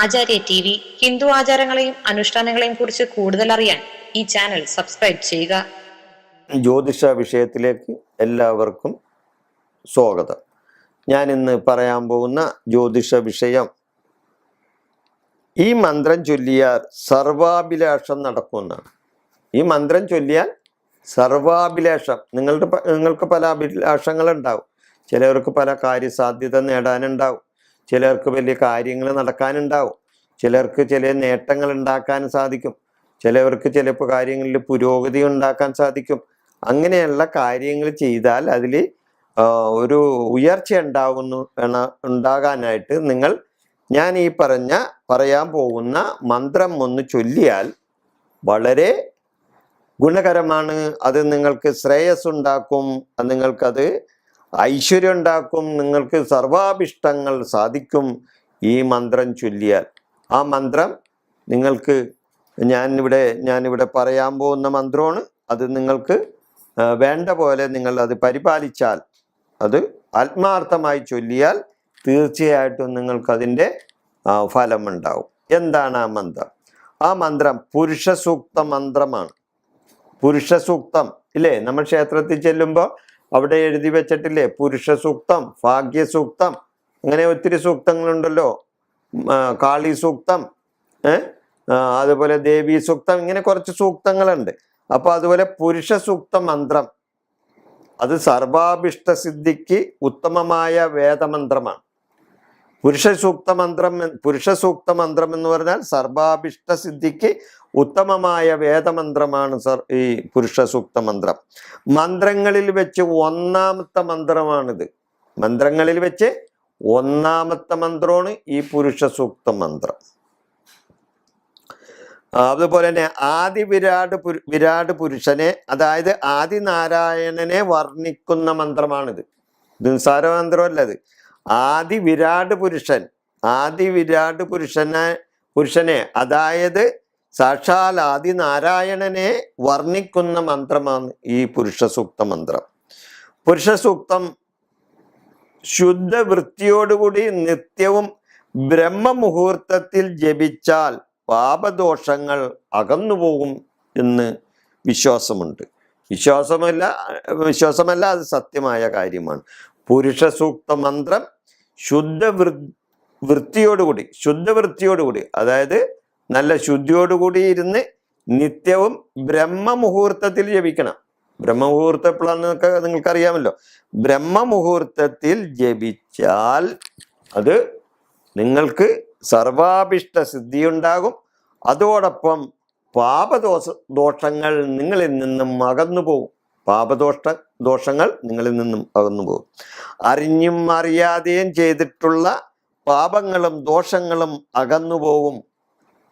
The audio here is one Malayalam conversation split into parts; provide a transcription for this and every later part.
ആചാര്യ ടി വി ഹിന്ദു ആചാരങ്ങളെയും അനുഷ്ഠാനങ്ങളെയും കുറിച്ച് കൂടുതൽ അറിയാൻ ഈ ചാനൽ സബ്സ്ക്രൈബ് ചെയ്യുക. ജ്യോതിഷ വിഷയത്തിലേക്ക് എല്ലാവർക്കും സ്വാഗതം. ഞാൻ ഇന്ന് പറയാൻ പോകുന്ന ജ്യോതിഷ വിഷയം ഈ മന്ത്രം ചൊല്ലിയാൽ സർവാഭിലാഷം നടക്കുമെന്നാണ് ഈ മന്ത്രം ചൊല്ലിയാൽ സർവാഭിലാഷം നിങ്ങളുടെ നിങ്ങൾക്ക് പല അഭിലാഷങ്ങളുണ്ടാവും. ചിലവർക്ക് പല കാര്യസാധ്യത നേടാനുണ്ടാവും. ചിലർക്ക് വലിയ കാര്യങ്ങൾ നടക്കാനുണ്ടാവും. ചിലർക്ക് ചില നേട്ടങ്ങൾ ഉണ്ടാക്കാൻ സാധിക്കും. ചിലവർക്ക് ചിലപ്പോൾ കാര്യങ്ങളിൽ പുരോഗതി ഉണ്ടാക്കാൻ സാധിക്കും. അങ്ങനെയുള്ള കാര്യങ്ങൾ ചെയ്താൽ അതിൽ ഒരു ഉയർച്ച ഉണ്ടാകുന്നു ഉണ്ടാകാനായിട്ട് നിങ്ങൾ ഞാൻ ഈ പറഞ്ഞ പറയാൻ പോകുന്ന മന്ത്രം ഒന്ന് ചൊല്ലിയാൽ വളരെ ഗുണകരമാണ്. അത് നിങ്ങൾക്ക് ശ്രേയസ് ഉണ്ടാക്കും നിങ്ങൾക്കത് ഐശ്വര്യം ഉണ്ടാക്കും നിങ്ങൾക്ക് സർവാഭിഷ്ടങ്ങൾ സാധിക്കും ഈ മന്ത്രം ചൊല്ലിയാൽ. ആ മന്ത്രം നിങ്ങൾക്ക് ഞാനിവിടെ ഞാനിവിടെ പറയാൻ പോകുന്ന മന്ത്രമാണ്. അത് നിങ്ങൾക്ക് വേണ്ട പോലെ നിങ്ങൾ അത് പരിപാലിച്ചാൽ അത് ആത്മാർത്ഥമായി ചൊല്ലിയാൽ തീർച്ചയായിട്ടും നിങ്ങൾക്കതിന്റെ ഫലമുണ്ടാവും. എന്താണ് ആ മന്ത്രം? ആ മന്ത്രം പുരുഷസൂക്ത മന്ത്രമാണ്. പുരുഷസൂക്തം ഇല്ലേ? നമ്മൾ ക്ഷേത്രത്തിൽ ചെല്ലുമ്പോൾ അവിടെ എഴുതി വെച്ചിട്ടില്ലേ? പുരുഷ സൂക്തം ഭാഗ്യ സൂക്തം അങ്ങനെ ഒത്തിരി സൂക്തങ്ങളുണ്ടല്ലോ. കാളി സൂക്തം അതുപോലെ ദേവി സൂക്തം ഇങ്ങനെ കുറച്ച് സൂക്തങ്ങളുണ്ട്. അപ്പൊ അതുപോലെ പുരുഷ സൂക്ത മന്ത്രം അത് സർവാഭിഷ്ട സിദ്ധിക്ക് ഉത്തമമായ വേദമന്ത്രമാണ്. പുരുഷ സൂക്ത മന്ത്രം പുരുഷ സൂക്ത മന്ത്രം എന്ന് പറഞ്ഞാൽ സർവാഭിഷ്ട സിദ്ധിക്ക് ഉത്തമമായ വേദമന്ത്രമാണ് സർ ഈ പുരുഷ സൂക്ത മന്ത്രം. മന്ത്രങ്ങളിൽ വെച്ച് ഒന്നാമത്തെ മന്ത്രമാണിത്. മന്ത്രങ്ങളിൽ വെച്ച് ഒന്നാമത്തെ മന്ത്രമാണ് ഈ പുരുഷ സൂക്ത മന്ത്രം. അതുപോലെ തന്നെ ആദി വിരാട് വിരാട് പുരുഷനെ അതായത് ആദി നാരായണനെ വർണിക്കുന്ന മന്ത്രമാണിത്. നിസ്സാര മന്ത്രമല്ല അത് ആദി വിരാട് പുരുഷൻ ആദി വിരാട് പുരുഷനെ പുരുഷനെ അതായത് സാക്ഷാൽ ആദിനാരായണനെ വർണിക്കുന്ന മന്ത്രമാണ് ഈ പുരുഷ സൂക്ത മന്ത്രം. പുരുഷ സൂക്തം ശുദ്ധ വൃത്തിയോടുകൂടി നിത്യവും ബ്രഹ്മമുഹൂർത്തത്തിൽ ജപിച്ചാൽ പാപദോഷങ്ങൾ അകന്നുപോകും എന്ന് വിശ്വാസമുണ്ട്. വിശ്വാസമല്ല വിശ്വാസമല്ല അത് സത്യമായ കാര്യമാണ്. പുരുഷ സൂക്ത മന്ത്രം ശുദ്ധ വൃ വൃത്തിയോടുകൂടി ശുദ്ധ വൃത്തിയോടുകൂടി അതായത് നല്ല ശുദ്ധിയോടുകൂടി ഇരുന്ന് നിത്യവും ബ്രഹ്മമുഹൂർത്തത്തിൽ ജപിക്കണം. ബ്രഹ്മമുഹൂർത്തം എപ്പോഴാണെന്നൊക്കെ നിങ്ങൾക്കറിയാമല്ലോ. ബ്രഹ്മമുഹൂർത്തത്തിൽ ജപിച്ചാൽ അത് നിങ്ങൾക്ക് സർവാഭിഷ്ട സിദ്ധി ഉണ്ടാകും അതോടൊപ്പം പാപദോഷ ദോഷങ്ങൾ നിങ്ങളിൽ നിന്നും അകന്നു പോകും. പാപദോഷ ദോഷങ്ങൾ നിങ്ങളിൽ നിന്നും അകന്നു പോകും. അറിഞ്ഞും അറിയാതെയും ചെയ്തിട്ടുള്ള പാപങ്ങളും ദോഷങ്ങളും അകന്നു പോകും.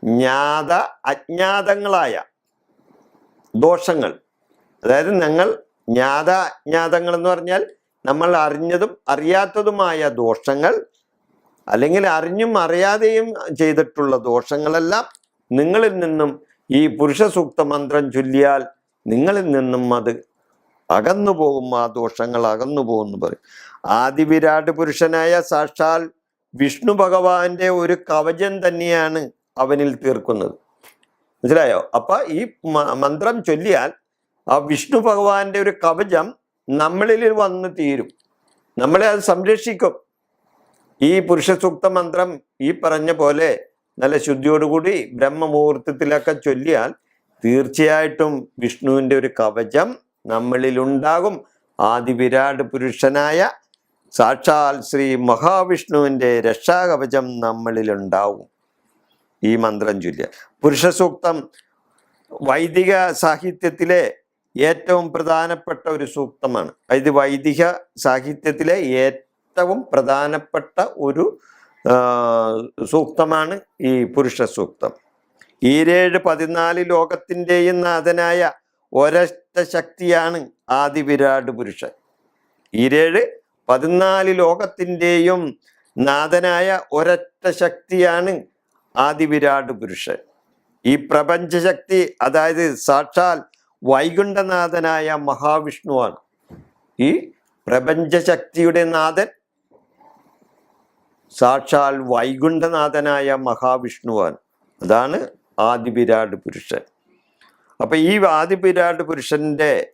ജ്ഞാത അജ്ഞാതങ്ങളായ ദോഷങ്ങൾ. അതായത് ഞങ്ങൾ ജ്ഞാത അജ്ഞാതങ്ങൾ എന്ന് പറഞ്ഞാൽ നമ്മൾ അറിഞ്ഞതും അറിയാത്തതുമായ ദോഷങ്ങൾ അല്ലെങ്കിൽ അറിഞ്ഞും അറിയാതെയും ചെയ്തിട്ടുള്ള ദോഷങ്ങളെല്ലാം നിങ്ങളിൽ നിന്നും ഈ പുരുഷ സൂക്ത മന്ത്രം ചൊല്ലിയാൽ നിങ്ങളിൽ നിന്നും അത് അകന്നു പോകും ആ ദോഷങ്ങൾ അകന്നു പോകുമെന്ന് പറയും. ആദിവിരാട് പുരുഷനായ സാക്ഷാൽ വിഷ്ണു ഭഗവാന്റെ ഒരു കവചം തന്നെയാണ് അവനിൽ തീർക്കുന്നത്. മനസ്സിലായോ? അപ്പൊ ഈ മന്ത്രം ചൊല്ലിയാൽ ആ വിഷ്ണു ഭഗവാന്റെ ഒരു കവചം നമ്മളിൽ വന്ന് തീരും. നമ്മളെ അത് സംരക്ഷിക്കും. ഈ പുരുഷസൂക്ത മന്ത്രം ഈ പറഞ്ഞ പോലെ നല്ല ശുദ്ധിയോടുകൂടി ബ്രഹ്മമുഹൂർത്തത്തിലൊക്കെ ചൊല്ലിയാൽ തീർച്ചയായിട്ടും വിഷ്ണുവിന്റെ ഒരു കവചം നമ്മളിൽ ഉണ്ടാകും. ആദിവിരാട് പുരുഷനായ സാക്ഷാൽ ശ്രീ മഹാവിഷ്ണുവിന്റെ രക്ഷാകവചം നമ്മളിൽ ഉണ്ടാവും. ഈ മന്ത്രം ചൊല്ലുക. പുരുഷ സൂക്തം വൈദിക സാഹിത്യത്തിലെ ഏറ്റവും പ്രധാനപ്പെട്ട ഒരു സൂക്തമാണ്. അതായത് വൈദിക സാഹിത്യത്തിലെ ഏറ്റവും പ്രധാനപ്പെട്ട ഒരു സൂക്തമാണ് ഈ പുരുഷ സൂക്തം ഈരേഴ് പതിനാല് ലോകത്തിന്റെയും നാഥനായ ഒരൊറ്റ ശക്തിയാണ് ആദിവിരാട് പുരുഷൻ. ഈരേഴ് പതിനാല് ലോകത്തിന്റെയും നാഥനായ ഒരൊറ്റ ശക്തിയാണ് ആദിവിരാട് പുരുഷൻ. ഈ പ്രപഞ്ചശക്തി അതായത് സാക്ഷാൽ വൈകുണ്ഠനാഥനായ മഹാവിഷ്ണുവാണ്. ഈ പ്രപഞ്ചശക്തിയുടെ നാഥൻ സാക്ഷാൽ വൈകുണ്ഠനാഥനായ മഹാവിഷ്ണുവാണ്. അതാണ് ആദിവിരാട് പുരുഷൻ. അപ്പൊ ഈ ആദിവിരാട് പുരുഷന്റെ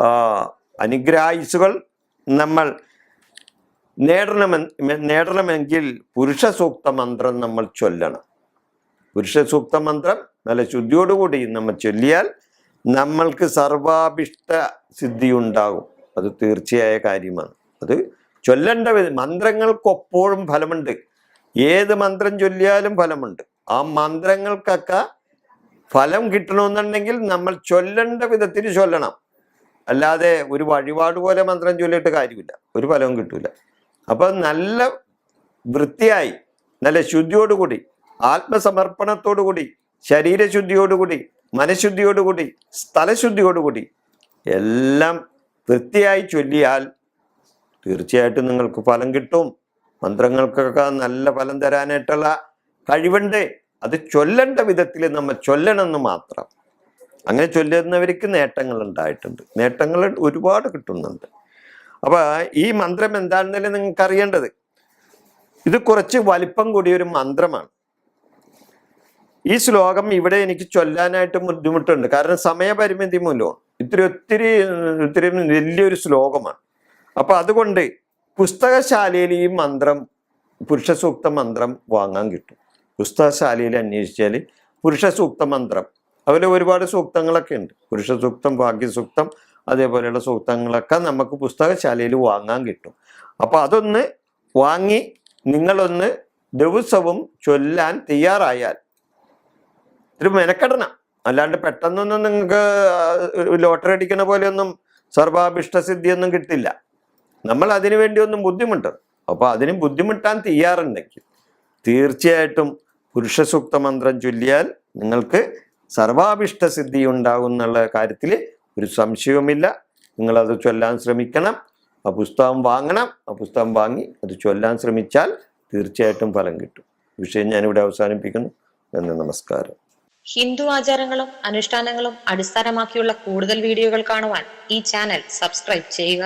ആ, അനുഗ്രായുസുകൾ നമ്മൾ നേടണമെ നേടണമെങ്കിൽ പുരുഷ സൂക്ത മന്ത്രം നമ്മൾ ചൊല്ലണം. പുരുഷ സൂക്ത മന്ത്രം നല്ല ശുദ്ധിയോടുകൂടി നമ്മൾ ചൊല്ലിയാൽ നമ്മൾക്ക് സർവാഭിഷ്ട സിദ്ധി ഉണ്ടാകും അത് തീർച്ചയായ കാര്യമാണ്. അത് ചൊല്ലേണ്ട മന്ത്രങ്ങൾക്കൊപ്പോഴും ഫലമുണ്ട്. ഏത് മന്ത്രം ചൊല്ലിയാലും ഫലമുണ്ട്. ആ മന്ത്രങ്ങൾക്കൊക്കെ ഫലം കിട്ടണമെന്നുണ്ടെങ്കിൽ നമ്മൾ ചൊല്ലേണ്ട വിധത്തിൽ ചൊല്ലണം. അല്ലാതെ ഒരു വഴിപാട് പോലെ മന്ത്രം ചൊല്ലിയിട്ട് കാര്യമില്ല. ഒരു ഫലവും കിട്ടൂല. അപ്പൊ നല്ല വൃത്തിയായി നല്ല ശുദ്ധിയോടുകൂടി ആത്മസമർപ്പണത്തോടുകൂടി ശരീരശുദ്ധിയോടുകൂടി മനഃശുദ്ധിയോടുകൂടി സ്ഥലശുദ്ധിയോടുകൂടി എല്ലാം വൃത്തിയായി ചൊല്ലിയാൽ തീർച്ചയായിട്ടും നിങ്ങൾക്ക് ഫലം കിട്ടും. മന്ത്രങ്ങൾക്കൊക്കെ നല്ല ഫലം തരാനായിട്ടുള്ള കഴിവുണ്ട്. അത് ചൊല്ലേണ്ട വിധത്തിൽ നമ്മൾ ചൊല്ലണമെന്ന് മാത്രം. അങ്ങനെ ചൊല്ലുന്നവർക്ക് നേട്ടങ്ങൾ ഉണ്ടായിട്ടുണ്ട്. നേട്ടങ്ങൾ ഒരുപാട് കിട്ടുന്നുണ്ട്. അപ്പോൾ ഈ മന്ത്രം എന്താണെന്നല്ലേ നിങ്ങൾക്ക് അറിയേണ്ടത് ഇത് കുറച്ച് വലിപ്പം കൂടിയൊരു മന്ത്രമാണ്. ഈ ശ്ലോകം ഇവിടെ എനിക്ക് ചൊല്ലാനായിട്ട് ബുദ്ധിമുട്ടുണ്ട്. കാരണം സമയപരിമിതി മൂലമാണ് ഇത്തിരി ഒത്തിരി ഒത്തിരി വലിയൊരു ശ്ലോകമാണ്. അപ്പൊ അതുകൊണ്ട് പുസ്തകശാലയിൽ ഈ മന്ത്രം പുരുഷസൂക്ത മന്ത്രം വാങ്ങാൻ കിട്ടും. പുസ്തകശാലയിൽ അന്വേഷിച്ചാൽ പുരുഷസൂക്ത മന്ത്രം. അതുപോലെ ഒരുപാട് സൂക്തങ്ങളൊക്കെ ഉണ്ട്. പുരുഷസൂക്തം ഭാഗ്യസൂക്തം അതേപോലെയുള്ള സൂക്തങ്ങളൊക്കെ നമുക്ക് പുസ്തകശാലയിൽ വാങ്ങാൻ കിട്ടും. അപ്പൊ അതൊന്ന് വാങ്ങി നിങ്ങളൊന്ന് ദിവസവും ചൊല്ലാൻ തയ്യാറായാൽ ഒരു മെനക്കെടണം. അല്ലാണ്ട് പെട്ടെന്നൊന്നും നിങ്ങൾക്ക് ലോട്ടറി അടിക്കണ പോലെയൊന്നും സർവാഭിഷ്ടസിദ്ധിയൊന്നും കിട്ടില്ല. നമ്മൾ അതിനു വേണ്ടി ഒന്നും ബുദ്ധിമുട്ടും. അപ്പൊ അതിന് ബുദ്ധിമുട്ടാൻ തയ്യാറുണ്ടെങ്കിൽ തീർച്ചയായിട്ടും പുരുഷ സൂക്ത മന്ത്രം ചൊല്ലിയാൽ നിങ്ങൾക്ക് സർവാഭിഷ്ട സിദ്ധി ഉണ്ടാകും എന്നുള്ള കാര്യത്തിൽ ഒരു സംശയവുമില്ല. നിങ്ങളത് ചൊല്ലാൻ ശ്രമിക്കണം. ആ പുസ്തകം വാങ്ങണം. ആ പുസ്തകം വാങ്ങി അത് ചൊല്ലാൻ ശ്രമിച്ചാൽ തീർച്ചയായിട്ടും ഫലം കിട്ടും. വിഷയം ഞാനിവിടെ അവസാനിപ്പിക്കുന്നു. നന്ദി നമസ്കാരം. ഹിന്ദു ആചാരങ്ങളും അനുഷ്ഠാനങ്ങളും അടിസ്ഥാനമാക്കിയുള്ള കൂടുതൽ വീഡിയോകൾ കാണുവാൻ ഈ ചാനൽ സബ്സ്ക്രൈബ് ചെയ്യുക.